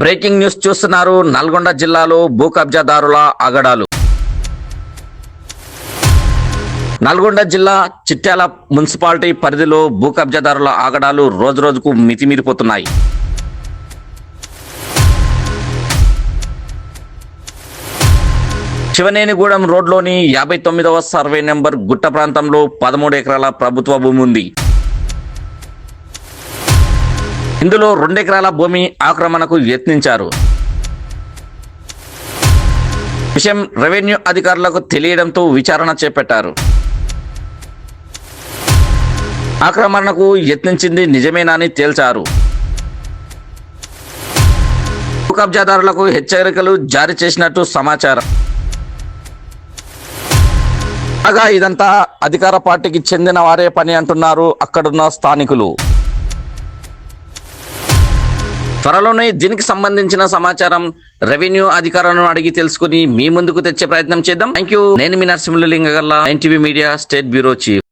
Breaking news చూస్తున్నారు నల్గొండ జిల్లాలో భూ కబ్జాదారుల ఆగడాలు నల్గొండ జిల్లా చిట్యాల మున్సిపాలిటీ పరిధిలో భూ కబ్జాదారుల ఆగడాలు రోజురోజుకు మితిమీరిపోతున్నాయి. శివనేనిగూడెం రోడ్లోని యాభై తొమ్మిదవ సర్వే నెంబర్ గుట్ట ప్రాంతంలో పదమూడు ఎకరాల ప్రభుత్వ భూమి ఉంది. ఇందులో రెండు ఎకరాల భూమి ఆక్రమణకు యత్నించారు. విషయం రెవెన్యూ అధికారులకు తెలియడంతో విచారణ చేపట్టారు. ఆక్రమణకు యత్నించింది నిజమేనని తేల్చారు. కబ్జాదారులకు హెచ్చరికలు జారీ చేసినట్టు సమాచారం. కాగా ఇదంతా అధికార పార్టీకి చెందిన వారే పని అంటున్నారు. అక్కడున్న స్థానికులు. త్వరలోనే దీనికి సంబంధించిన సమాచారం రెవెన్యూ అధికారులను అడిగి తెలుసుకుని మీ ముందుకు తెచ్చే ప్రయత్నం చేద్దాం. థ్యాంక్ యూ నేను మీ Narasimhalinga Galla NTV media state bureau chief.